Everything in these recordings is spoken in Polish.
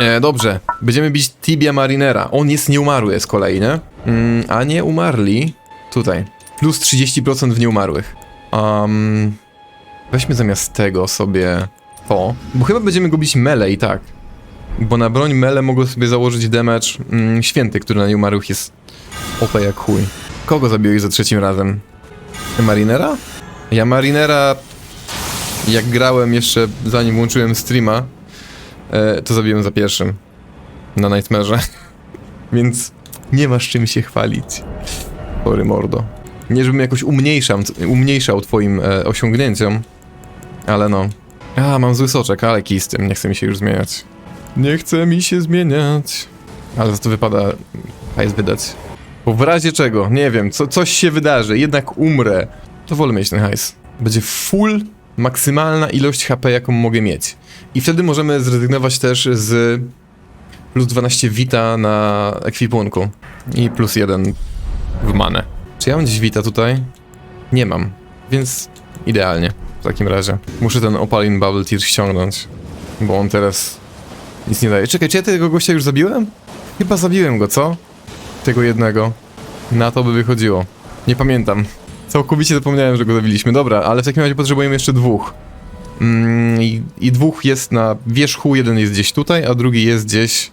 E, dobrze, będziemy bić Tibia Marinera. On jest nieumarły z kolei, nie? Mm, a nie umarli. Tutaj. Plus 30% w nieumarłych. Um, weźmy zamiast tego sobie to. Bo chyba będziemy go bić melee, tak. Bo na broń mele mogę sobie założyć damage mm, święty, który na nieumarłych jest OP jak chuj. Kogo zabiłeś za trzecim razem? Marinera? Ja Marinera, jak grałem jeszcze zanim włączyłem streama, e, to zabiłem za pierwszym. Na Nightmare'ze. Więc nie masz czym się chwalić. Sorry mordo. Nie żebym jakoś umniejszał, umniejszał twoim e, osiągnięciom, ale no. A, mam zły soczek, ale kij z tym, nie chce mi się już zmieniać. Nie chce mi się zmieniać. Ale za to wypada hajs wydać. Bo w razie czego, nie wiem, co, coś się wydarzy, jednak umrę, to wolę mieć ten hajs. Będzie full, maksymalna ilość HP, jaką mogę mieć. I wtedy możemy zrezygnować też z plus 12 wita na ekwipunku. I plus 1 w manę. Czy ja mam gdzieś wita tutaj? Nie mam, więc idealnie w takim razie. Muszę ten Opalin Bubble Tear ściągnąć, bo on teraz nic nie daje. Czekaj, czy ja tego gościa już zabiłem? Chyba zabiłem go, co? Tego jednego. Na to by wychodziło. Nie pamiętam. Całkowicie zapomniałem, że go zabiliśmy. Dobra, ale w takim razie potrzebujemy jeszcze dwóch. Mm, i, I dwóch jest na wierzchu, jeden jest gdzieś tutaj, a drugi jest gdzieś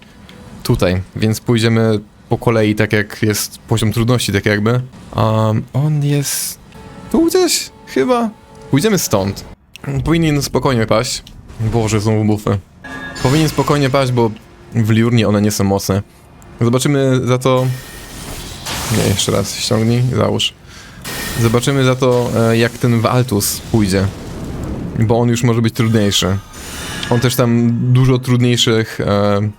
tutaj. Więc pójdziemy po kolei, tak jak jest poziom trudności, tak jakby. Um, on jest tu gdzieś, chyba. Pójdziemy stąd. Powinien spokojnie paść. Boże, znowu bufy. Powinien spokojnie paść, bo w liurnie one nie są mocne. Zobaczymy za to... Nie, jeszcze raz, ściągnij, załóż. Zobaczymy za to, e, jak ten Valtus pójdzie. Bo on już może być trudniejszy. On też tam dużo trudniejszych... E,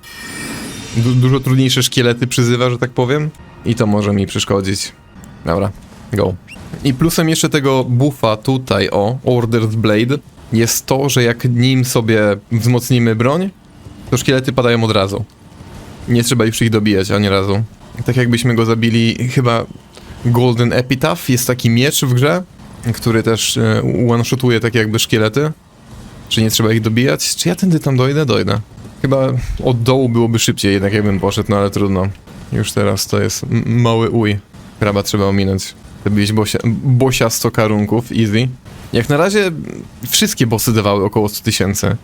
du dużo trudniejsze szkielety przyzywa, że tak powiem. I to może mi przeszkodzić. Dobra, go. I plusem jeszcze tego buffa tutaj, o, Ordered Blade, jest to, że jak nim sobie wzmocnimy broń, to szkielety padają od razu. Nie trzeba już ich dobijać ani razu. Tak jakbyśmy go zabili, chyba Golden Epitaph jest taki miecz w grze, który też e, one-shotuje tak jakby szkielety. Czy nie trzeba ich dobijać? Czy ja tędy tam dojdę? Dojdę. Chyba od dołu byłoby szybciej jednak jakbym poszedł, no ale trudno. Już teraz to jest mały uj. Kraba trzeba ominąć. Zabić bosia, bosia 100 karunków, easy. Jak na razie wszystkie bossy dawały około 100 tysięcy.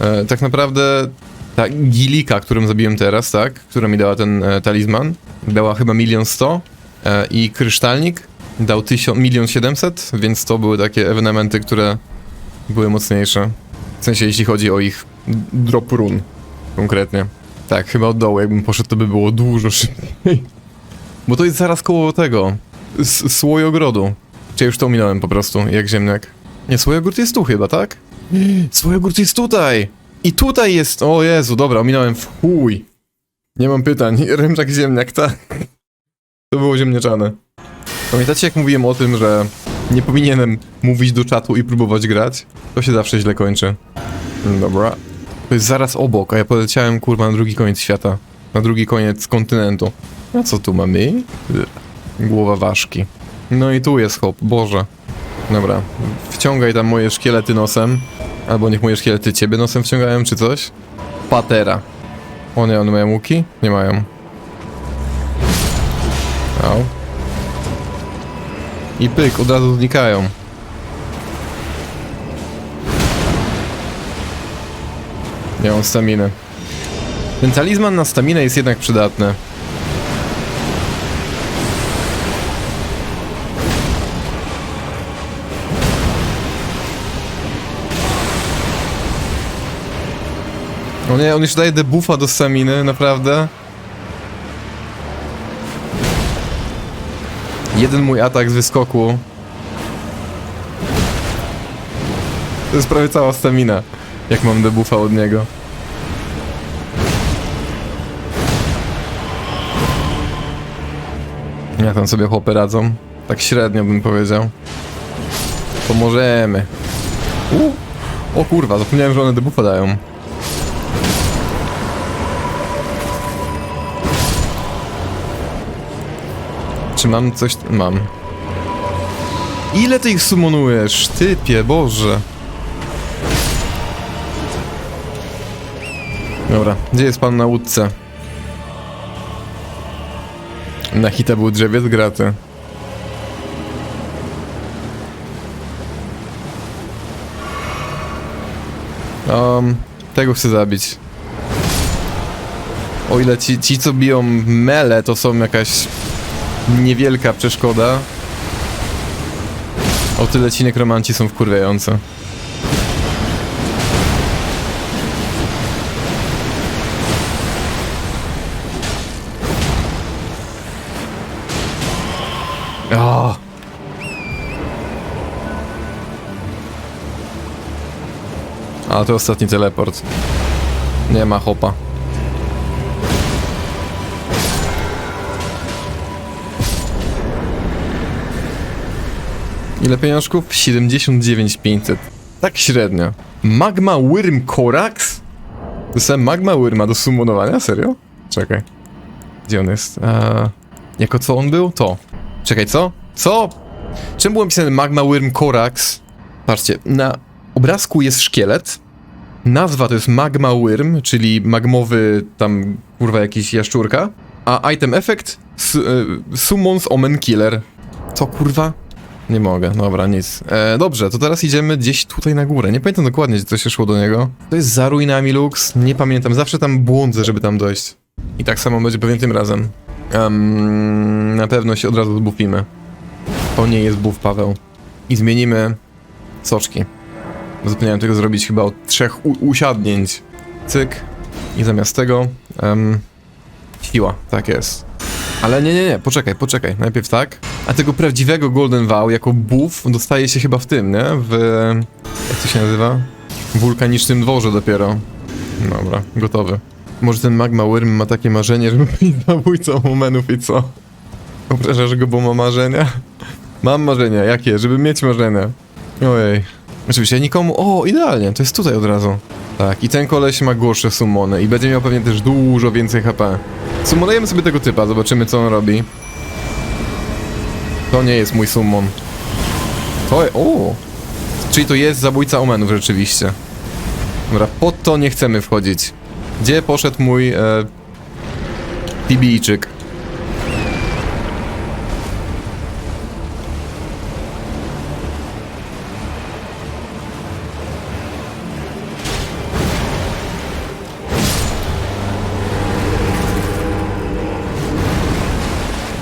E, tak naprawdę ta Gilika, którą zabiłem teraz, tak? Która mi dała ten e, talizman, dała chyba milion sto i kryształnik dał tysiąc, milion siedemset, więc to były takie ewenementy, które były mocniejsze. W sensie, jeśli chodzi o ich drop run konkretnie. Tak, chyba od dołu, jakbym poszedł, to by było dużo szybciej. Bo to jest zaraz koło tego, słojogrodu. Czy już to ominąłem po prostu, jak ziemniak? Nie, słojogród jest tu chyba, tak? Słojogród jest tutaj! I tutaj jest... O Jezu, dobra, ominąłem w chuj. Nie mam pytań. Rymczak ziemniak, tak? To było ziemniaczane. Pamiętacie jak mówiłem o tym, że nie powinienem mówić do czatu i próbować grać? To się zawsze źle kończy. Dobra. To jest zaraz obok, a ja poleciałem kurwa na drugi koniec świata. Na drugi koniec kontynentu. A co tu mamy? Głowa ważki. No i tu jest hop, Boże. Dobra, wciągaj tam moje szkielety nosem. Albo niech moje szkielety ciebie nosem wciągają, czy coś. Patera. One, one mają łuki? Nie mają. Au. I pyk, od razu znikają. Nie mam. Ten talizman na staminę jest jednak przydatny. O nie, on jeszcze daje debuffa do staminy, naprawdę? Jeden mój atak z wyskoku. To jest prawie cała stamina, jak mam debuffa od niego. Jak tam sobie chłopy radzą? Tak średnio bym powiedział. Pomożemy. U. O kurwa, zapomniałem, że one debuffa dają. Czy mam coś... Mam. Ile ty ich summonujesz? Typie, Boże. Dobra, gdzie jest pan na łódce? Na hita był drzewiec graty. Um, tego chcę zabić. O ile ci, ci co biją mele, to są jakaś niewielka przeszkoda. O tyle ci nekromanci są wkurwiające. O! A to ostatni teleport. Nie ma hopa. Ile pieniążków? 79500. Tak średnio. Magma Wyrm Korax? Dostałem Magma Wyrma do summonowania? Serio? Czekaj. Gdzie on jest? Eee, jako co on był? To. Czekaj, co? Co? Czym było napisane Magma Wyrm Korax? Patrzcie, na obrazku jest szkielet. Nazwa to jest Magma Wyrm, czyli magmowy tam kurwa jakiś jaszczurka. A item effect su, e, Summons Omen Killer. Co kurwa? Nie mogę, dobra, nic. E, dobrze, to teraz idziemy gdzieś tutaj na górę. Nie pamiętam dokładnie, gdzie to się szło do niego. To jest za ruinami Lux? Nie pamiętam, zawsze tam błądzę, żeby tam dojść. I tak samo będzie pewnie tym razem. Em, na pewno się od razu zbufimy. To nie jest buf, Paweł. I zmienimy soczki. Zapomniałem tego zrobić chyba od trzech usiadnięć. Cyk. I zamiast tego... em, siła, tak jest. Ale nie, nie, nie, poczekaj, poczekaj. Najpierw tak. A tego prawdziwego Golden Vow jako buff dostaje się chyba w tym, nie? W... jak to się nazywa? Wulkanicznym dworze dopiero. Dobra, gotowy. Może ten Magma Worm ma takie marzenie, żeby być zabójcą momenów i co? Wyobrażasz go, bo ma marzenia? Mam marzenia, jakie? Żeby mieć marzenia. Ojej. Oczywiście, nikomu... O, idealnie, to jest tutaj od razu. Tak, i ten koleś ma gorsze summony i będzie miał pewnie też dużo więcej HP. Summonujemy sobie tego typa, zobaczymy co on robi. To nie jest mój summon. To... O! Czyli to jest zabójca omenów rzeczywiście. Dobra, pod to nie chcemy wchodzić. Gdzie poszedł mój... E, Tibijczyk?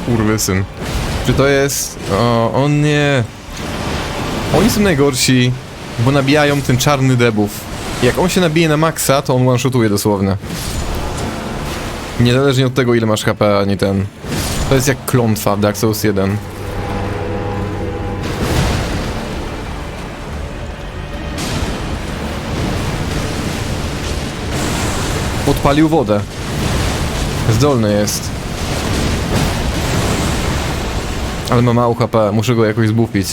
Kurwysyn. Czy to jest... O, on nie... Oni są najgorsi, bo nabijają ten czarny debuff. Jak on się nabije na maksa, to on one-shotuje dosłownie. Niezależnie od tego, ile masz HP, ani ten. To jest jak klątwa w Dark Souls 1. Podpalił wodę. Zdolny jest. Ale ma mało HP, muszę go jakoś zbufić.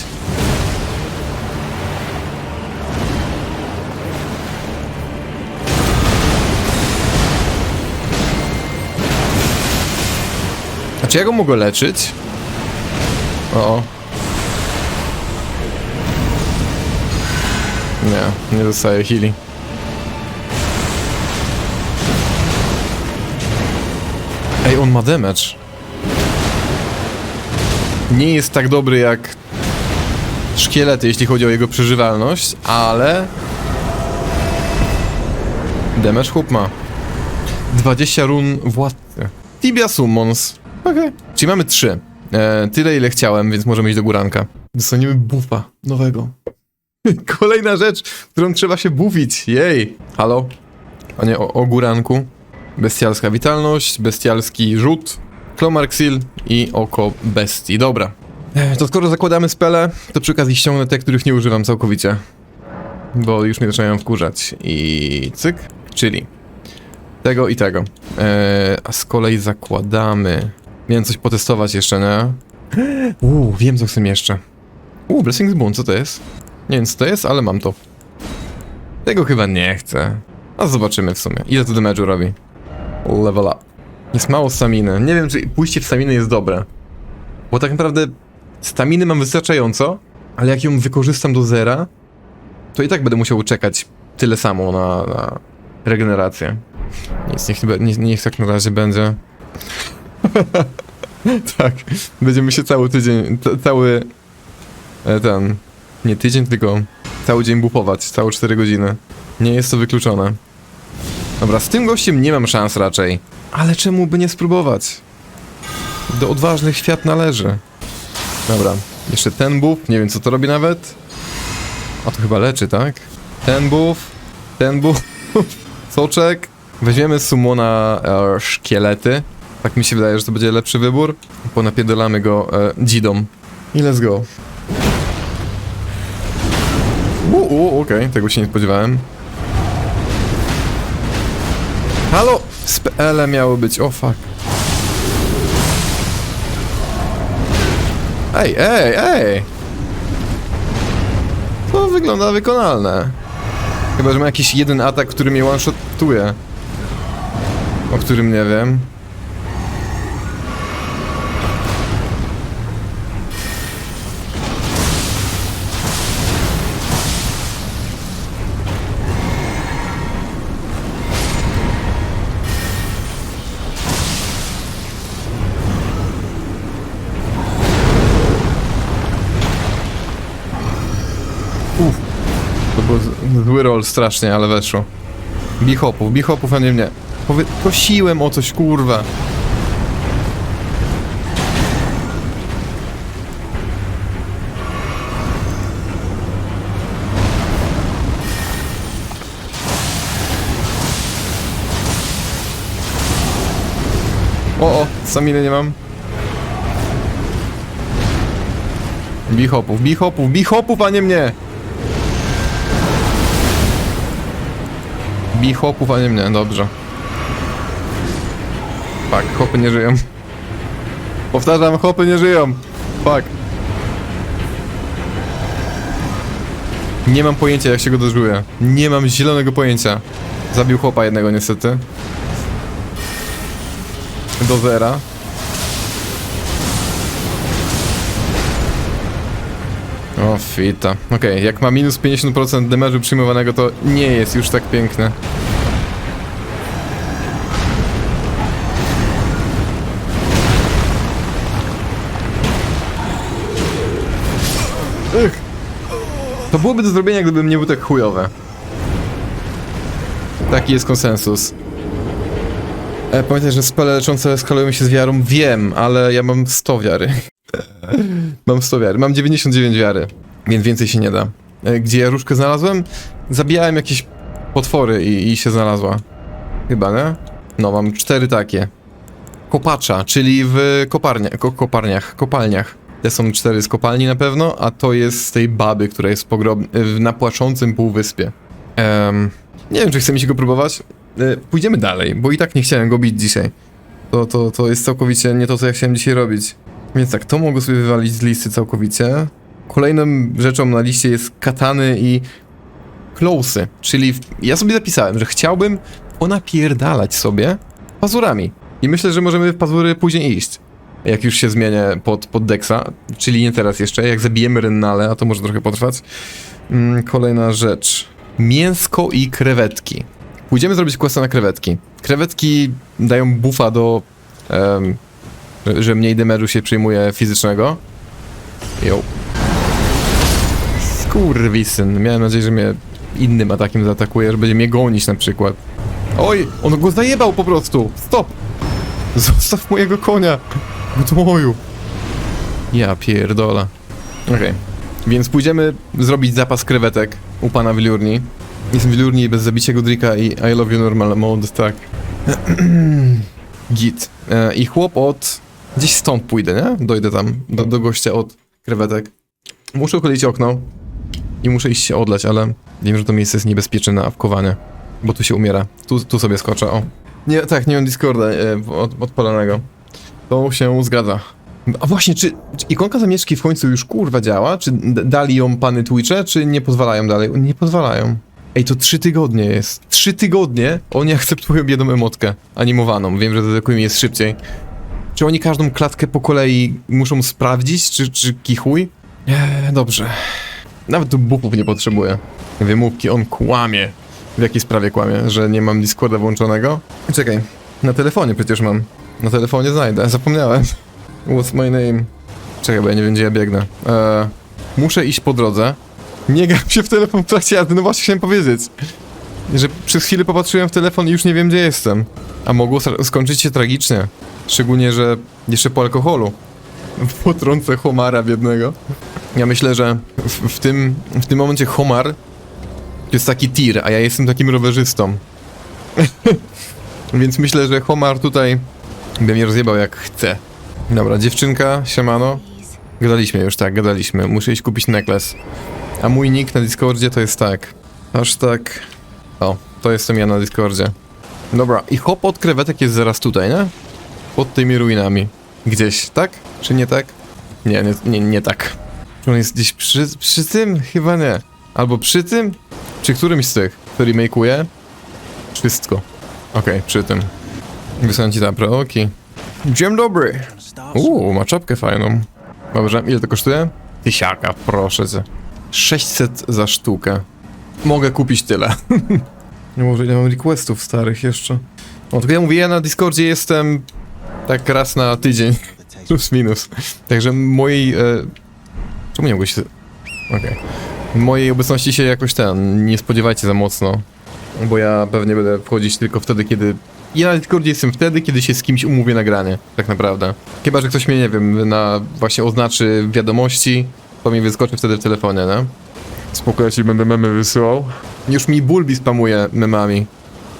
A czy ja go mogę leczyć? O. o. Nie, nie dostaję heali. Ej, on ma damage. Nie jest tak dobry jak szkielety, jeśli chodzi o jego przeżywalność, ale... Damage chłop ma. 20 run władcy. Tibia Summons. Okej. Czyli mamy 3. E, tyle ile chciałem, więc możemy iść do góranka. Dostaniemy buffa nowego. Kolejna rzecz, którą trzeba się bufić. Jej. Halo? Panie o, o góranku. Bestialska witalność, bestialski rzut, Klomarxil i oko bestii. Dobra. E, To skoro zakładamy spele, to przy okazji ściągnę te, których nie używam całkowicie. Bo już mnie zaczynają wkurzać. I cyk, czyli tego i tego. E, a z kolei zakładamy. Miałem coś potestować jeszcze, nie? Uuu, wiem co chcę jeszcze. Uuu, Blessing Boon, co to jest? Nie wiem co to jest, ale mam to. Tego chyba nie chcę. A zobaczymy w sumie. Ile to damage'u robi? Level up. Jest mało staminy. Nie wiem, czy pójście w staminę jest dobre. Bo tak naprawdę staminy mam wystarczająco, ale jak ją wykorzystam do zera, to i tak będę musiał czekać tyle samo na, na regenerację. Nic, niech, nie- nie, niech tak na razie będzie. tak, będziemy się cały tydzień, ca- cały e, ten, nie tydzień, tylko cały dzień bufować, całe 4 godziny. Nie jest to wykluczone. Dobra, z tym gościem nie mam szans raczej. Ale czemu by nie spróbować? Do odważnych świat należy. Dobra, jeszcze ten buff, nie wiem co to robi nawet. A to chyba leczy, tak? Ten buff, ten buff, soczek. Weźmiemy sumona e, szkielety. Tak mi się wydaje, że to będzie lepszy wybór. Ponapierdolamy go e, dzidą. I let's go. Uuu, okej, tego się nie spodziewałem. Halo! Spele miały być, o fuck. Ej, ej, ej! To wygląda wykonalne. Chyba, że ma jakiś jeden atak, który mnie one-shotuje. O którym nie wiem. Roll strasznie, ale weszło. Bichopów, bichopów, a nie mnie. Powie prosiłem o coś, kurwa. O, o, saminy nie mam. Bichopów, bichopów, bichopów, a nie mnie! Bij chłopów, a nie mnie, dobrze. Fuck, chłopy nie żyją. Powtarzam, chłopy nie żyją. Fuck. Nie mam pojęcia, jak się go dożuje. Nie mam zielonego pojęcia. Zabił chłopa jednego niestety. Do zera. O, fita. Okej, jak ma minus 50% damage'u przyjmowanego, to nie jest już tak piękne. To byłoby do zrobienia, gdybym nie był tak chujowe. Taki jest konsensus. E, pamiętaj, że spele leczące skalują się z wiarą? Wiem, ale ja mam 100 wiary. Mam 100 wiary. Mam 99 wiary, więc więcej się nie da. E, Gdzie ja różkę znalazłem? Zabijałem jakieś potwory i, i się znalazła. Chyba, nie? No, mam cztery takie. Kopacza, czyli w koparnia, ko, koparniach, kopalniach. Te są cztery z kopalni na pewno, a to jest z tej baby, która jest w, na płaczącym półwyspie. Em, nie wiem, czy chce mi się go próbować. E, pójdziemy dalej, bo i tak nie chciałem go bić dzisiaj. To, to, to jest całkowicie nie to, co ja chciałem dzisiaj robić. Więc tak, to mogę sobie wywalić z listy całkowicie. Kolejną rzeczą na liście jest katany i closy, czyli ja sobie zapisałem, że chciałbym ponapierdalać sobie pazurami. I myślę, że możemy w pazury później iść. Jak już się zmienię pod, pod Dexa, czyli nie teraz jeszcze, jak zabijemy Rennale, a to może trochę potrwać. Mm, kolejna rzecz. Mięsko i krewetki. Pójdziemy zrobić questa na krewetki. Krewetki dają buffa do... em, że, mniej damage'u się przyjmuje fizycznego. Jo. Skurwisyn. Miałem nadzieję, że mnie innym atakiem zaatakuje, że będzie mnie gonić na przykład. Oj, on go zajebał po prostu. Stop! Zostaw mojego konia. Gnoju. Ja pierdola. Okej. Więc pójdziemy zrobić zapas krewetek u pana Wiliurni. Jestem Wiliurni bez zabicia Godrika i I love you normal mode, tak. Git. E, I chłop od... Gdzieś stąd pójdę, nie? Dojdę tam, do, do gościa od krewetek. Muszę uchylić okno i muszę iść się odlać, ale wiem, że to miejsce jest niebezpieczne na awkowanie, bo tu się umiera. Tu, tu sobie skoczę, o. Nie, tak, nie mam Discorda e, od, odpalonego. To się zgadza. A właśnie, czy, czy ikonka zamieszki w końcu już kurwa działa? Czy dali ją pany Twitche, czy nie pozwalają dalej? Nie pozwalają. Ej, to trzy tygodnie jest. Trzy tygodnie oni akceptują jedną emotkę animowaną. Wiem, że Queen jest szybciej. Czy oni każdą klatkę po kolei muszą sprawdzić, czy, czy kichuj? Eee, dobrze. Nawet tu buchów nie potrzebuję. Wymówki, on kłamie. W jakiej sprawie kłamie? Że nie mam Discorda włączonego? Czekaj, na telefonie przecież mam. Na telefonie znajdę, zapomniałem. What's my name? Czekaj, bo ja nie wiem gdzie ja biegnę. Eee, muszę iść po drodze. Nie gram się w telefon w trakcie jazdy, no właśnie chciałem powiedzieć. Że przez chwilę popatrzyłem w telefon i już nie wiem gdzie jestem. A mogło skończyć się tragicznie. Szczególnie, że jeszcze po alkoholu. Potrącę homara biednego. Ja myślę, że w, w, tym, w tym momencie homar jest taki tir, a ja jestem takim rowerzystą. Więc myślę, że homar tutaj by mnie rozjebał jak chce. Dobra, dziewczynka, siemano. Gadaliśmy już, tak, gadaliśmy. Muszę iść kupić necklace. A mój nick na Discordzie to jest tak. Aż tak. O, to jestem ja na Discordzie. Dobra, i hop od krewetek jest zaraz tutaj, nie? Pod tymi ruinami. Gdzieś, tak? Czy nie tak? Nie, nie, nie, nie tak. Czy on jest gdzieś przy, przy tym? Chyba nie. Albo przy tym? Przy którymś z tych, który makeuje? Wszystko. Okej, przy tym. Wysyłam ci zapra, oki. Dzień dobry. Uuu, ma czapkę fajną. Dobrze, ile to kosztuje? Tysiaka, proszę cię. 600 za sztukę. Mogę kupić tyle. nie może nie mam requestów starych jeszcze. O, tylko ja mówię, ja na Discordzie jestem tak raz na tydzień. Plus minus. Także mojej... E... Czemu nie mogłeś się... Okej. Mojej obecności się jakoś ten... Nie spodziewajcie za mocno. Bo ja pewnie będę wchodzić tylko wtedy, kiedy... Ja na Discordzie jestem wtedy, kiedy się z kimś umówię na granie. Tak naprawdę. Chyba, że ktoś mnie, nie wiem, na... Właśnie oznaczy wiadomości, to mi wyskoczy wtedy w telefonie, nie? Spoko, ja ci będę memy wysyłał. Już mi Bulbi spamuje memami.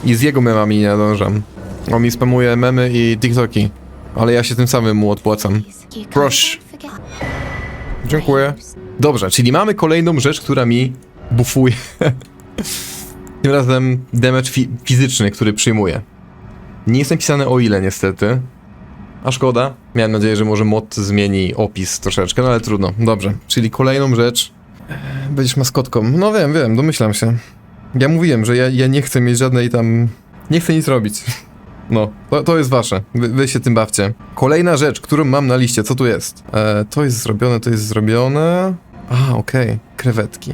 I z jego memami nie nadążam. On mi spamuje memy i TikToki. Ale ja się tym samym mu odpłacam. Proszę. Dziękuję. Dobrze, czyli mamy kolejną rzecz, która mi bufuje. Tym razem damage fi fizyczny, który przyjmuję. Nie jest napisane o ile niestety. A szkoda. Miałem nadzieję, że może mod zmieni opis troszeczkę, no ale trudno. Dobrze, czyli kolejną rzecz. Będziesz maskotką. No wiem, wiem, domyślam się. Ja mówiłem, że ja, ja nie chcę mieć żadnej tam... Nie chcę nic robić. No, to, to jest wasze. Wy, wy się tym bawcie. Kolejna rzecz, którą mam na liście, co tu jest? E, to jest zrobione, to jest zrobione... A, okej. Krewetki.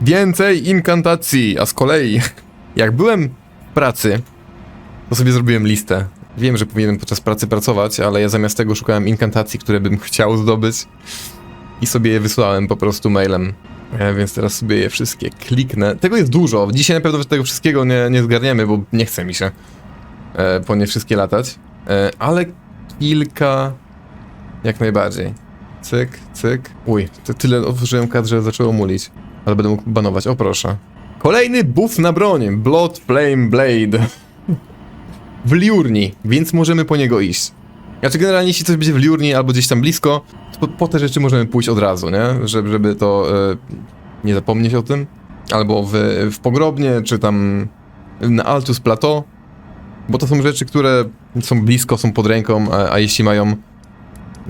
Więcej inkantacji, a z kolei, jak byłem w pracy, to sobie zrobiłem listę. Wiem, że powinienem podczas pracy pracować, ale ja zamiast tego szukałem inkantacji, które bym chciał zdobyć i sobie je wysłałem po prostu mailem. E, więc teraz sobie je wszystkie kliknę. Tego jest dużo. Dzisiaj na pewno tego wszystkiego nie, nie zgarniemy, bo nie chce mi się e, po nie wszystkie latać. E, ale kilka jak najbardziej. Cyk, cyk. Uj, to tyle otworzyłem kadr, że zaczęło mulić. Ale będę mógł banować. O proszę. Kolejny buff na broń. Blood Flame Blade. w liurni, więc możemy po niego iść. Znaczy generalnie jeśli coś będzie w liurni albo gdzieś tam blisko, to po te rzeczy możemy pójść od razu, nie? Żeby, żeby to e, nie zapomnieć o tym. Albo w, w pogrobnie, czy tam na Altus Plateau. Bo to są rzeczy, które są blisko, są pod ręką, a, a jeśli mają...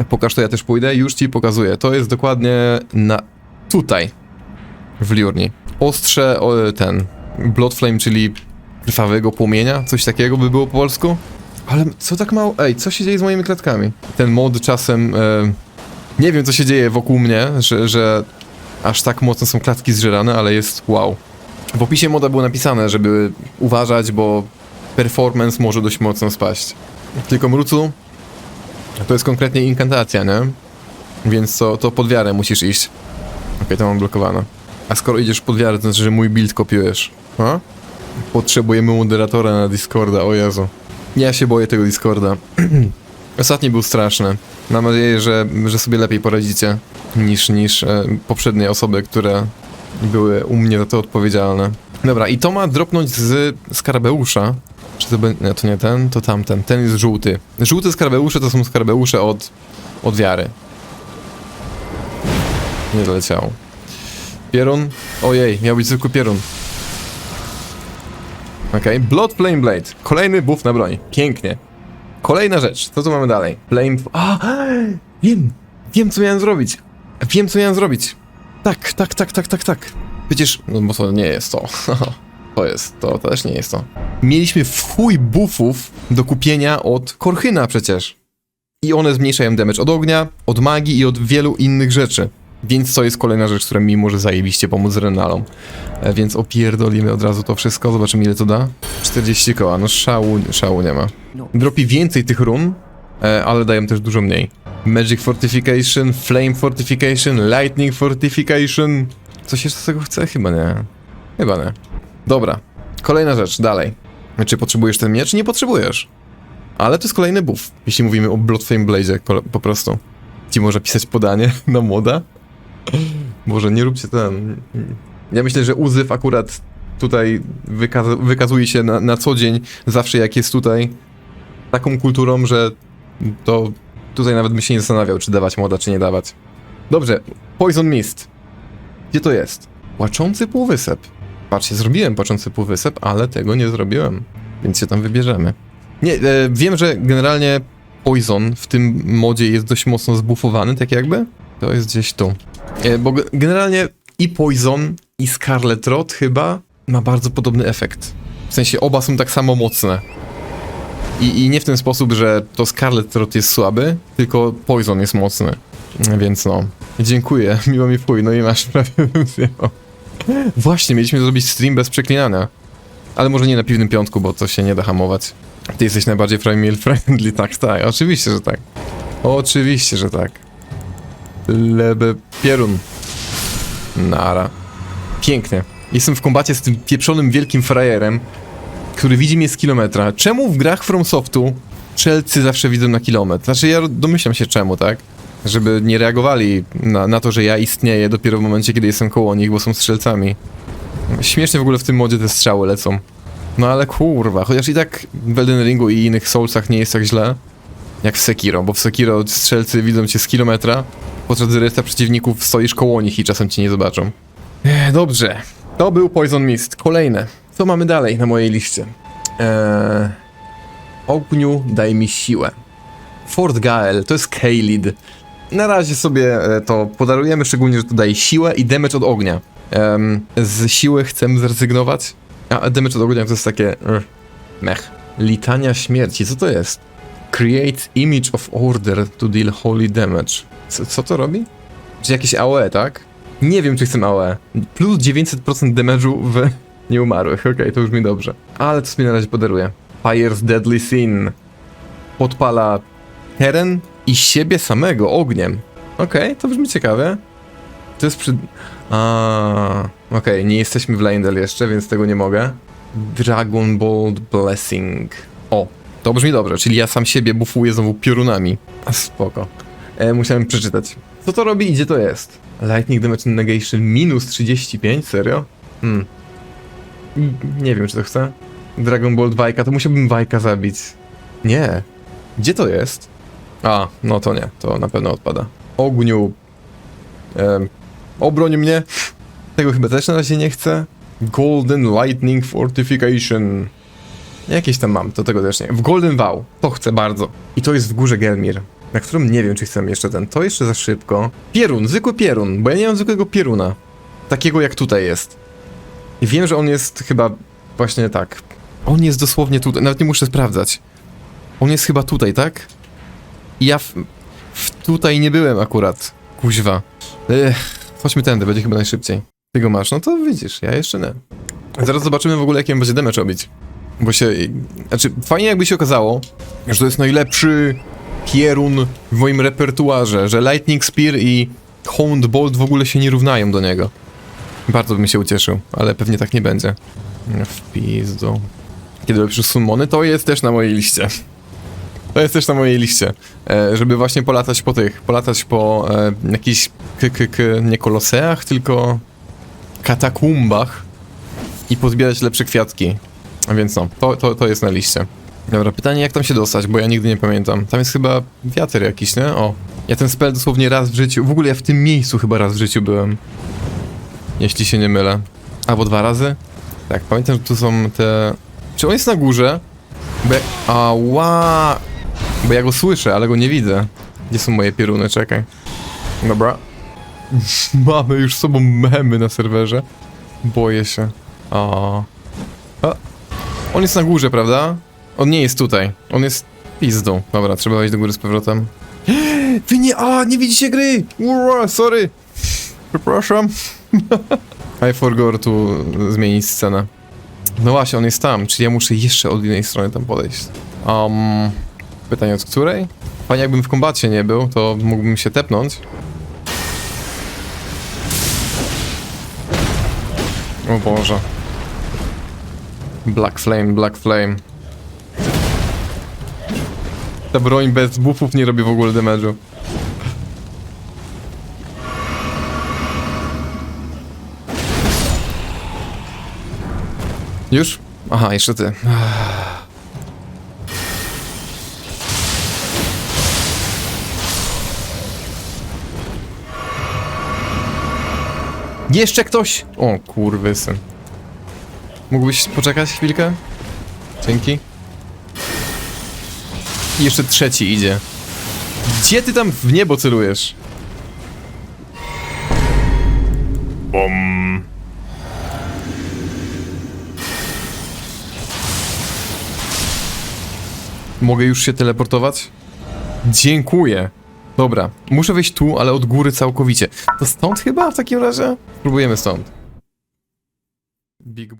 Pokaż to ja też pójdę, już ci pokazuję. To jest dokładnie na... tutaj. W liurni. Ostrze, o, ten... Blood Flame, czyli krwawego płomienia, coś takiego by było po polsku. Ale co tak mało... Ej, co się dzieje z moimi klatkami? Ten mod czasem... E, nie wiem, co się dzieje wokół mnie, że, że aż tak mocno są klatki zżerane, ale jest wow. W opisie moda było napisane, żeby uważać, bo performance może dość mocno spaść. Tylko Mrucu, to jest konkretnie inkantacja, nie? Więc to, to pod wiarę musisz iść. Okej, to mam blokowane. A skoro idziesz pod wiarę, to znaczy, że mój build kopiujesz. A? Potrzebujemy moderatora na Discorda, o Jezu. Ja się boję tego Discorda. Ostatni był straszny. Mam nadzieję, że, że sobie lepiej poradzicie niż, niż e, poprzednie osoby, które były u mnie za to odpowiedzialne. Dobra, i to ma dropnąć z skarbeusza. Czy to to nie ten, to tamten. Ten jest żółty. Żółte skarbeusze to są skarbeusze od, od wiary. Nie doleciało. Pierun? Ojej, miał być zwykły pierun. Okej, Blood Flame Blade. Kolejny buff na broń. Pięknie. Kolejna rzecz. Co tu mamy dalej? Flame... A! Wiem! Wiem, co miałem zrobić. Wiem, co miałem zrobić. Tak, tak, tak, tak, tak, tak. Przecież... No bo to nie jest to. To jest, to też nie jest to. Mieliśmy w chuj buffów do kupienia od Korchyna przecież. I one zmniejszają damage od ognia, od magii i od wielu innych rzeczy. Więc to jest kolejna rzecz, która mi może zajebiście pomóc z Renalą. E, więc opierdolimy od razu to wszystko, zobaczymy ile to da. 40 koła, no szału, szału nie ma. Dropi więcej tych run, e, ale dają też dużo mniej. Magic Fortification, Flame Fortification, Lightning Fortification. Coś jeszcze z tego chcę? Chyba nie. Chyba nie. Dobra, kolejna rzecz, dalej. Czy potrzebujesz ten miecz? Nie potrzebujesz. Ale to jest kolejny buff, jeśli mówimy o Bloodflame Blaze po prostu. Ci może pisać podanie na moda? Może nie róbcie ten... Ja myślę, że Uzyw akurat tutaj wykaz wykazuje się na, na co dzień, zawsze jak jest tutaj, taką kulturą, że to tutaj nawet bym się nie zastanawiał, czy dawać moda, czy nie dawać. Dobrze, Poison Mist. Gdzie to jest? Płaczący półwysep. Patrzcie, zrobiłem płaczący półwysep, ale tego nie zrobiłem, więc się tam wybierzemy. Nie, e, wiem, że generalnie Poison w tym modzie jest dość mocno zbufowany, tak jakby. To jest gdzieś tu. E, bo ge- generalnie i Poison, i Scarlet Rot chyba ma bardzo podobny efekt. W sensie oba są tak samo mocne. I, I nie w ten sposób, że to Scarlet Rot jest słaby, tylko Poison jest mocny. Więc no. Dziękuję, miło mi wpój, no i masz prawie bym zjechał. Właśnie, mieliśmy zrobić stream bez przeklinania. Ale może nie na piwnym piątku, bo to się nie da hamować. Ty jesteś najbardziej family friendly, tak, tak, oczywiście, że tak. Oczywiście, że tak. Lebe pierun. Nara. Pięknie. Jestem w kombacie z tym pieprzonym wielkim frajerem, który widzi mnie z kilometra. Czemu w grach From Softu strzelcy zawsze widzą na kilometr? Znaczy ja domyślam się czemu, tak? Żeby nie reagowali na, na to, że ja istnieję dopiero w momencie, kiedy jestem koło nich, bo są strzelcami. Śmiesznie w ogóle w tym modzie te strzały lecą. No ale kurwa, chociaż i tak w Elden Ringu i innych Soulsach nie jest tak źle, jak w Sekiro, bo w Sekiro strzelcy widzą cię z kilometra, podczas gdy reszta przeciwników stoisz koło nich i czasem cię nie zobaczą. Ech, dobrze, to był Poison Mist. Kolejne. Co mamy dalej na mojej liście? Eee, ogniu daj mi siłę. Fort Gael, to jest Kaelid. Na razie sobie e, to podarujemy, szczególnie, że to daje siłę i damage od ognia. Em, z siły chcemy zrezygnować. A damage od ognia to jest takie... Uh, mech. Litania śmierci, co to jest? Create image of order to deal holy damage. Co, co to robi? Czy jakieś AOE, tak? Nie wiem, czy chcę AOE. Plus 900% damage'u w nieumarłych. Okej, to już mi dobrze. Ale to sobie na razie podaruję. Fire's Deadly Sin. Podpala teren i siebie samego ogniem. Okej, to brzmi ciekawie. To jest przy... A, okej, nie jesteśmy w Leyndell jeszcze, więc tego nie mogę. Dragon Bolt Blessing. O, to brzmi dobrze, czyli ja sam siebie bufuję znowu piorunami. Spoko. E, musiałem przeczytać. Co to robi i gdzie to jest? Lightning Damage Negation minus 35? Serio? Hmm. Nie wiem, czy to chcę. Dragon Ball Wajka, to musiałbym Wajka zabić. Nie. Gdzie to jest? A, no to nie, to na pewno odpada. Ogniu. Em, obroń mnie. Tego chyba też na razie nie chcę. Golden Lightning Fortification. Jakieś tam mam, to tego też nie. W Golden Vow, to chcę bardzo. I to jest w górze Gelmir, na którym nie wiem, czy chcę jeszcze ten. To jeszcze za szybko. Pierun, zwykły pierun, bo ja nie mam zwykłego pieruna. Takiego jak tutaj jest. I wiem, że on jest chyba właśnie tak. On jest dosłownie tutaj, nawet nie muszę sprawdzać. On jest chyba tutaj, tak? Ja w, w tutaj nie byłem akurat. Kuźwa. Ech, chodźmy tędy, będzie chyba najszybciej. Ty go masz, no to widzisz, ja jeszcze nie. Zaraz zobaczymy w ogóle, jaki on będzie damage robić. Bo się... Znaczy, fajnie jakby się okazało, że to jest najlepszy pierun w moim repertuarze, że Lightning Spear i Hound Bolt w ogóle się nie równają do niego. Bardzo bym się ucieszył, ale pewnie tak nie będzie. W pizdu. Kiedy robisz summony, to jest też na mojej liście. To jest też na mojej liście, e, żeby właśnie polatać po tych, polatać po e, jakichś k, k, k, nie koloseach, tylko katakumbach i pozbierać lepsze kwiatki. A więc no, to, to, to jest na liście. Dobra, pytanie jak tam się dostać, bo ja nigdy nie pamiętam. Tam jest chyba wiatr jakiś, nie? O, ja ten spell dosłownie raz w życiu, w ogóle ja w tym miejscu chyba raz w życiu byłem. Jeśli się nie mylę. Albo dwa razy? Tak, pamiętam, że tu są te... Czy on jest na górze? Be... Ała! Bo ja go słyszę, ale go nie widzę. Gdzie są moje pieruny? Czekaj. Dobra. Mamy już sobą memy na serwerze. Boję się. O. A. On jest na górze, prawda? On nie jest tutaj. On jest pizdą. Dobra, trzeba wejść do góry z powrotem. Wy nie... A, nie widzicie gry! Ura, sorry! Przepraszam. I forgot tu zmienić scenę. No właśnie, on jest tam, czyli ja muszę jeszcze od innej strony tam podejść. Um, pytanie od której? Fajnie jakbym w kombacie nie był, to mógłbym się tepnąć. O Boże. Black Flame, Black Flame. Ta broń bez buffów nie robi w ogóle damage'u. Już? Aha, jeszcze ty. Jeszcze ktoś! O kurwysyn. Mógłbyś poczekać chwilkę? Dzięki. Jeszcze trzeci idzie. Gdzie ty tam w niebo celujesz? Bom. Mogę już się teleportować? Dziękuję. Dobra, muszę wejść tu, ale od góry całkowicie. To stąd chyba w takim razie? Spróbujemy stąd. Big